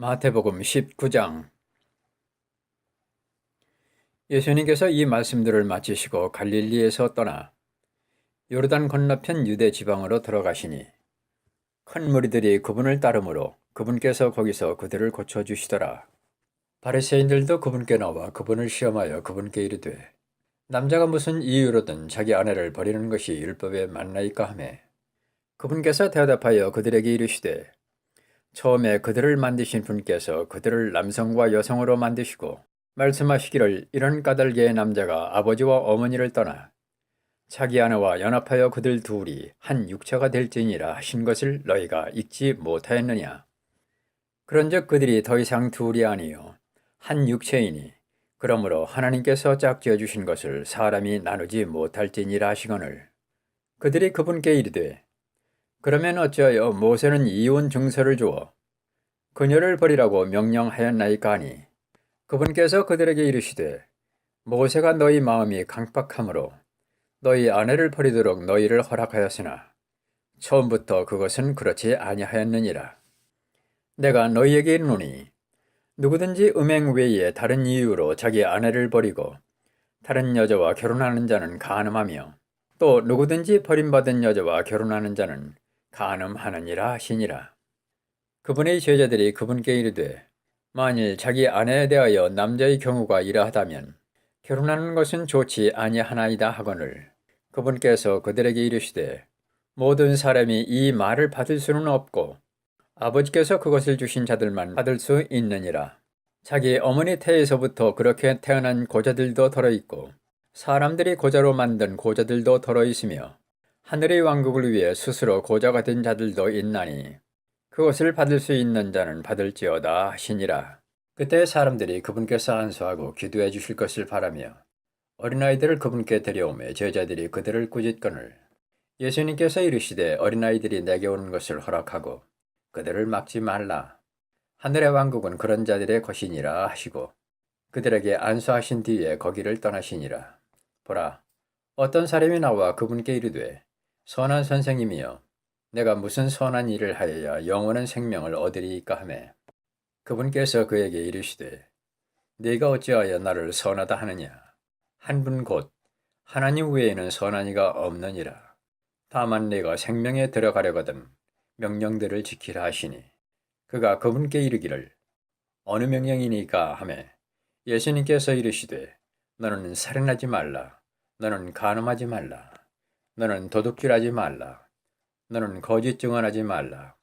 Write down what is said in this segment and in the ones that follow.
마태복음 19장 예수님께서 이 말씀들을 마치시고 갈릴리에서 떠나 요르단 건너편 유대 지방으로 들어가시니 큰 무리들이 그분을 따르므로 그분께서 거기서 그들을 고쳐 주시더라. 바리새인들도 그분께 나와 그분을 시험하여 그분께 이르되 남자가 무슨 이유로든 자기 아내를 버리는 것이 율법에 맞나이까 하매 그분께서 대답하여 그들에게 이르시되 처음에 그들을 만드신 분께서 그들을 남성과 여성으로 만드시고 말씀하시기를 이런 까닭의 남자가 아버지와 어머니를 떠나 자기 아내와 연합하여 그들 둘이 한 육체가 될지니라 하신 것을 너희가 읽지 못하였느냐. 그런즉 그들이 더 이상 둘이 아니요 한 육체이니 그러므로 하나님께서 짝지어 주신 것을 사람이 나누지 못할지니라 하시거늘 그들이 그분께 이르되 그러면 어찌하여 모세는 이혼 증서를 주어 그녀를 버리라고 명령하였나이까 하니? 그분께서 그들에게 이르시되 모세가 너희 마음이 강박함으로 너희 아내를 버리도록 너희를 허락하였으나 처음부터 그것은 그렇지 아니하였느니라. 내가 너희에게 이르노니 누구든지 음행 외에 다른 이유로 자기 아내를 버리고 다른 여자와 결혼하는 자는 간음하며 또 누구든지 버림받은 여자와 결혼하는 자는 간음하느니라 하시니라. 그분의 제자들이 그분께 이르되 만일 자기 아내에 대하여 남자의 경우가 이러하다면 결혼하는 것은 좋지 아니하나이다 하거늘 그분께서 그들에게 이르시되 모든 사람이 이 말을 받을 수는 없고 아버지께서 그것을 주신 자들만 받을 수 있느니라. 자기 어머니 태에서부터 그렇게 태어난 고자들도 덜어 있고 사람들이 고자로 만든 고자들도 덜어 있으며 하늘의 왕국을 위해 스스로 고자가 된 자들도 있나니 그것을 받을 수 있는 자는 받을지어다 하시니라. 그때 사람들이 그분께서 안수하고 기도해 주실 것을 바라며 어린아이들을 그분께 데려오매 제자들이 그들을 꾸짖거늘 예수님께서 이르시되 어린아이들이 내게 오는 것을 허락하고 그들을 막지 말라. 하늘의 왕국은 그런 자들의 것이니라 하시고 그들에게 안수하신 뒤에 거기를 떠나시니라. 보라, 어떤 사람이 나와 그분께 이르되 선한 선생님이여 내가 무슨 선한 일을 하여야 영원한 생명을 얻으리이까 하매? 그분께서 그에게 이르시되 네가 어찌하여 나를 선하다 하느냐? 한 분 곧 하나님 외에는 선한 이가 없느니라. 다만 네가 생명에 들어가려거든 명령들을 지키라 하시니 그가 그분께 이르기를 어느 명령이니까 하매? 예수님께서 이르시되 너는 살인하지 말라. 너는 간음하지 말라 너는 도둑질하지 말라. 너는 거짓 증언하지 말라.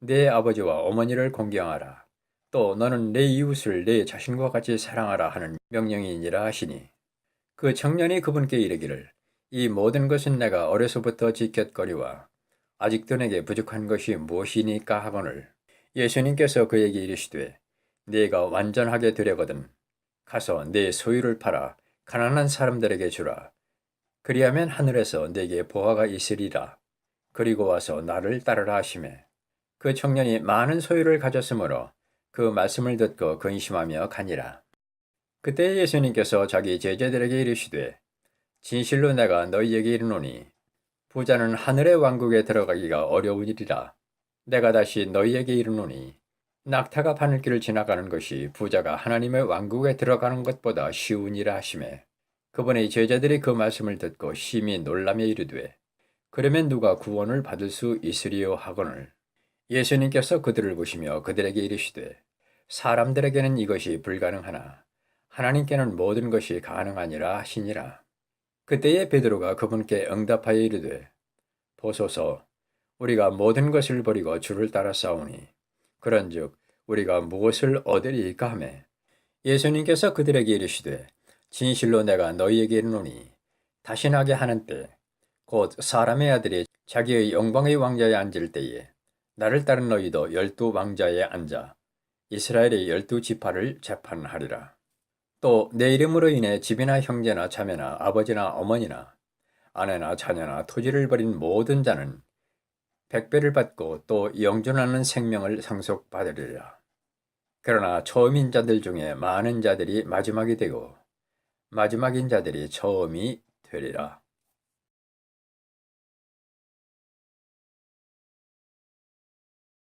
내 아버지와 어머니를 공경하라. 또 너는 내 이웃을 내 자신과 같이 사랑하라 하는 명령이니라 하시니 그 청년이 그분께 이르기를 이 모든 것은 내가 어려서부터 지켰거리와 아직도 내게 부족한 것이 무엇이니까 하거늘 예수님께서 그에게 이르시되 네가 완전하게 되려거든 가서 내 소유를 팔아 가난한 사람들에게 주라 그리하면 하늘에서 내게 보화가 있으리라. 그리고 와서 나를 따르라 하시매 그 청년이 많은 소유를 가졌으므로 그 말씀을 듣고 근심하며 가니라. 그때 예수님께서 자기 제자들에게 이르시되 진실로 내가 너희에게 이르노니 부자는 하늘의 왕국에 들어가기가 어려운 일이라. 내가 다시 너희에게 이르노니 낙타가 바늘길을 지나가는 것이 부자가 하나님의 왕국에 들어가는 것보다 일이라 하시매 그분의 제자들이 그 말씀을 듣고 심히 놀라며 이르되 그러면 누가 구원을 받을 수 있으리요? 하거늘. 예수님께서 그들을 보시며 그들에게 이르시되 사람들에게는 이것이 불가능하나 하나님께는 모든 것이 가능하니라 하시니라. 그때에 베드로가 그분께 응답하여 이르되 보소서 우리가 모든 것을 버리고 주를 따라 싸우니 그런즉 우리가 무엇을 얻으리까 하매? 예수님께서 그들에게 이르시되 진실로 내가 너희에게 이르노니 다신하게 하는 때 곧 사람의 아들이 자기의 영광의 왕자에 앉을 때에 나를 따른 너희도 열두 왕자에 앉아 이스라엘의 열두 지파를 재판하리라. 또 내 이름으로 인해 집이나 형제나 자매나 아버지나 어머니나 아내나 자녀나 토지를 버린 모든 자는 백배를 받고 또 영존하는 생명을 상속받으리라. 그러나 처음인 자들 중에 많은 자들이 마지막이 되고 마지막인 자들이 처음이 되리라.